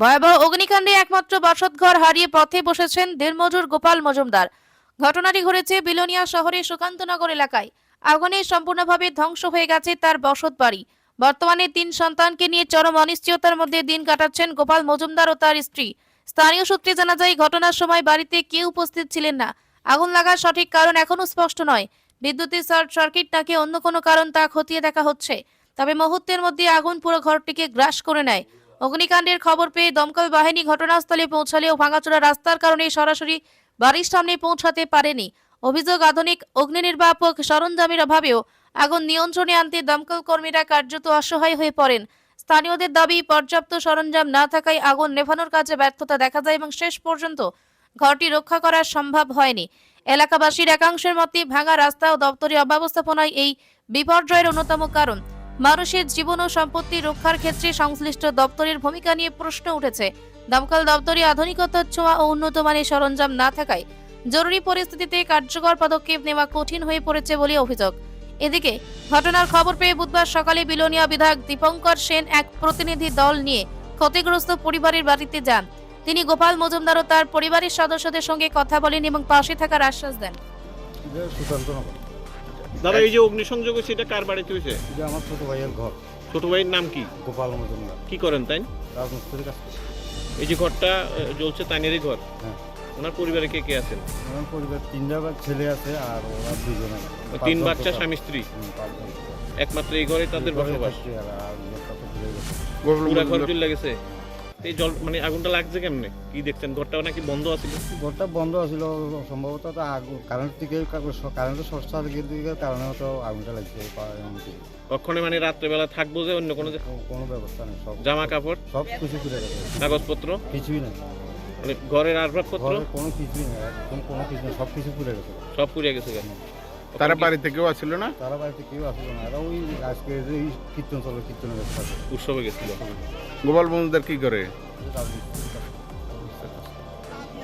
ভয়াবহ অগ্নিকাণ্ডে একমাত্র বসতঘর হারিয়ে পথে বসেছেন দিনমজুর গোপাল মজুমদার। ঘটনাটি ঘটেছে বিলোনিয়া শহরের সুকান্তনগর এলাকায়। আগুনে সম্পূর্ণভাবে ধ্বংস হয়ে গেছে তার বসত বাড়ি। বর্তমানে তিন সন্তানকে নিয়ে চরম অনিশ্চয়তার মধ্যে দিন কাটাচ্ছেন গোপাল মজুমদার ও তার স্ত্রী। স্থানীয় সূত্রে জানা যায়, ঘটনার সময় বাড়িতে কেউ উপস্থিত ছিলেন না। আগুন লাগার সঠিক কারণ এখনও স্পষ্ট নয়। বিদ্যুতের শর্ট সার্কিট নাকি অন্য কোনো কারণ তা খতিয়ে দেখা হচ্ছে। তবে মুহূর্তের মধ্যে আগুন পুরো ঘরটিকে গ্রাস করে নেয়। অগ্নিকাণ্ডের খবর পেয়ে দমকল বাহিনী ঘটনাস্থলে পৌঁছালেও ভাঙাচোরা রাস্তার কারণে সরাসরি বাড়ির সামনে পৌঁছাতে পারেনি। অভিযোগ, আধুনিক অগ্নি নির্বাপক সরঞ্জামের অভাবেও আগুন নিয়ন্ত্রণে আনতে দমকল কর্মীরা কার্যত অসহায় হয়ে পড়েন। স্থানীয়দের দাবি, পর্যাপ্ত সরঞ্জাম না থাকায় আগুন নেভানোর কাজে ব্যর্থতা দেখা যায় এবং শেষ পর্যন্ত ঘরটি রক্ষা করা সম্ভব হয়নি। এলাকাবাসীর একাংশের মতে, ভাঙা রাস্তা ও দপ্তরি অব্যবস্থাপনায় এই বিপর্যয়ের অন্যতম কারণ। মানুষের জীবন ও সম্পত্তি রক্ষার ক্ষেত্রে সংশ্লিষ্ট দপ্তরের ভূমিকা নিয়ে প্রশ্ন উঠেছে। দমকল দপ্তরে আধুনিকতার ছোঁয়া ও উন্নত মানের সরঞ্জাম না থাকায় জরুরি পরিস্থিতিতে কার্যকর পদক্ষেপ নেওয়া কঠিন হয়ে পড়েছে বলে অভিযোগ। এদিকে, ঘটনার খবর পেয়ে বুধবার সকালে বিলোনিয়া বিধায়ক দীপঙ্কর সেন এক প্রতিনিধি দল নিয়ে ক্ষতিগ্রস্ত পরিবারের বাড়িতে যান। তিনি গোপাল মজুমদার ও তার পরিবারের সদস্যদের সঙ্গে কথা বলেন এবং পাশে থাকার আশ্বাস দেন। দাদা এই যে অগ্নিসংযোগ হয়েছে এটা কার বাড়িতে হয়েছে? যে আমার ছোট ভাইয়ের ঘর। ছোট ভাইয়ের নাম কি? গোপাল মজুমদার। কি করেন তাই? রাজমিস্ত্রির কাছে এই যে ঘরটা আহ, জ্বলছে তাইনেরই ঘর? হ্যাঁ। ওনার পরিবারে কে কে আছেন? আমার পরিবার তিনটা বা- ছেলে আছে আর ওরা দুজনে। তিন বাচ্চা স্বামী স্ত্রী? একমাত্র এই ঘরে তাদের বসবাস? পুরা ঘর চলে গেছে? এই জল মানে আগুনটা লাগছে কেমনে? কি দেখছেন? ঘরটা নাকি বন্ধ আছিল? ঘরটা বন্ধ আছিল সম্ভবত তো আগুন কারেন্ট থেকে কারেন্টের শর্ট সার্কিট দিকে কারণে তো আগুনটা লাগছে কখনো মানে রাত্রেবেলা থাকব যে অন্য কোনো যে- কোনো ব্যবস্থা নেই সব জামা কাপড় সব কিছু করে গেছে। কাগজপত্র? কিছুই নেই। মানে ঘরের আসবাবপত্র? কোনো কিছুই নেই কোনো কিছু সব কিছু পুড়ে গেছে। সব পুড়িয়ে গেছে কেন তারা বাড়িতে কেউ আসছিল না? তারা বাড়িতে কেউ আসলো না। এরা ওই আজকে যে এই কীর্তন চলে কীর্তনের ব্যবস্থা উৎসবে গেছিল। গোপাল বন্ধুদের কি করে?